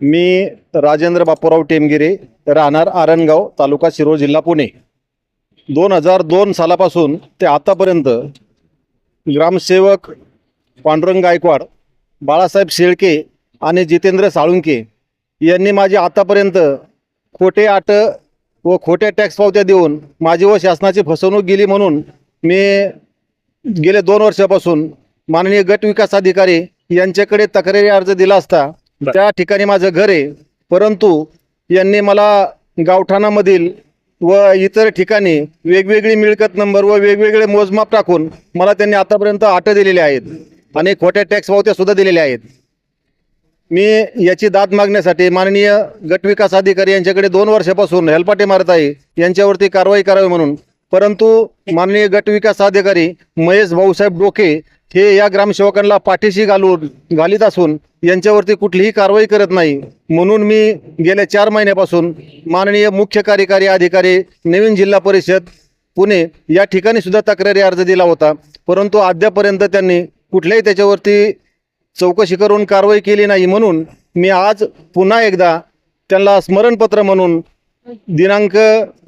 मी राजेंद्र बापूराव टेमगिरे राहणार आरणगाव तालुका शिरोळ जिल्हा पुणे. दोन हजार दोन सालापासून ते आतापर्यंत ग्रामसेवक पांडुरंग गायकवाड बाळासाहेब शेळके आणि जितेंद्र साळुंके यांनी माझी आतापर्यंत खोटे आट व खोट्या टॅक्स पावत्या देऊन माझी व शासनाची फसवणूक गेली म्हणून मी गेले दोन वर्षापासून माननीय गट विकास अधिकारी यांच्याकडे तक्रारी अर्ज दिला असता बर. त्या ठिकाणी माझं घर आहे. परंतु यांनी मला गावठाणामधील व इतर ठिकाणी वेगवेगळी मिळकत नंबर व वेगवेगळे मोजमाप टाकून मला त्यांनी आतापर्यंत आट दिलेले आहेत. आणि खोट्या टॅक्स पावत्या सुद्धा दिलेल्या आहेत. मी याची दाद मागण्यासाठी माननीय गटविकास अधिकारी यांच्याकडे दोन वर्षापासून हेलपाटे मारत आहे. यांच्यावरती कारवाई करावी म्हणून. परंतु माननीय गटविकास अधिकारी महेश भाऊसाहेब डोके हे या ग्रामसेवकांना पाठीशी घालून घालीत असून यांच्यावरती कुठलीही कारवाई करत नाही. म्हणून मी गेल्या चार महिन्यापासून माननीय मुख्य कार्यकारी अधिकारी नवीन जिल्हा परिषद पुणे या ठिकाणी सुद्धा तक्रारी अर्ज दिला होता. परंतु अद्यापर्यंत त्यांनी कुठल्याही त्याच्यावरती चौकशी करून कारवाई केली नाही म्हणून मी आज पुन्हा एकदा त्यांना स्मरणपत्र म्हणून दिनांक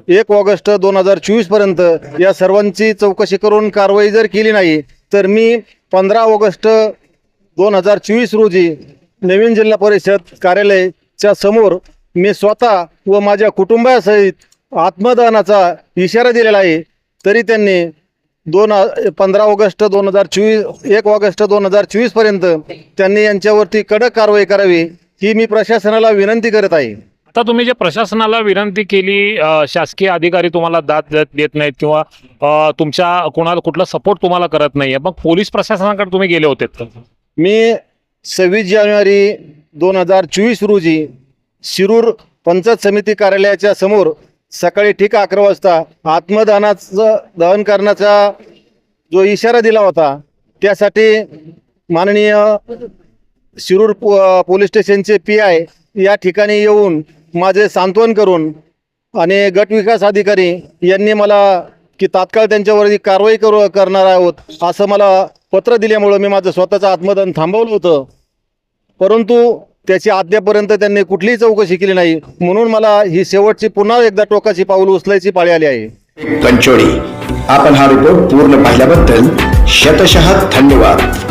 एक ऑगस्ट दोन हजार चोवीसपर्यंत या सर्वांची चौकशी करून कारवाई जर केली नाही तर मी पंधरा ऑगस्ट दोन हजार चोवीस रोजी नवीन जिल्हा परिषद कार्यालयाच्या समोर मी स्वतः व माझ्या कुटुंबासहित आत्मदानाचा इशारा दिलेला आहे. तरी त्यांनी दोन पंधरा ऑगस्ट दोन हजार चोवीस एक ऑगस्ट दोन हजार चोवीसपर्यंत त्यांनी यांच्यावरती कडक कारवाई करावी ही मी प्रशासनाला विनंती करत आहे. आता तुम्ही जे प्रशासनाला विनंती केली शासकीय अधिकारी तुम्हाला दाद देत- देत नाहीत किंवा तुमच्या कोणाला कुठला सपोर्ट तुम्हाला करत नाहीये मग पोलीस प्रशासनाकडे तुम्ही गेले होते. मी सव्वीस जानेवारी दोन हजार चोवीस रोजी शिरूर पंचायत समिती कार्यालयाच्या समोर सकाळी ठीक अकरा वाजता आत्मदानाचं दहन करण्याचा जो इशारा दिला होता त्यासाठी माननीय शिरूर पो पोलीस स्टेशनचे पी आय या ठिकाणी येऊन माझे सांत्वन करून आणि गट विकास अधिकारी यांनी मला की तात्काळ त्यांच्यावरती कारवाई करू करणार आहोत असं मला पत्र दिल्यामुळं मी माझं स्वतःचं आत्मदान थांबवलं होतं. परंतु त्याची अद्यापर्यंत त्यांनी कुठलीही चौकशी केली नाही. म्हणून मला ही शेवटची पुन्हा एकदा टोकाची पाऊल उचलायची पाळी आली आहे. कंचोळी. आपण हा रिपोर्ट पूर्ण पाहिल्याबद्दल शतशः धन्यवाद.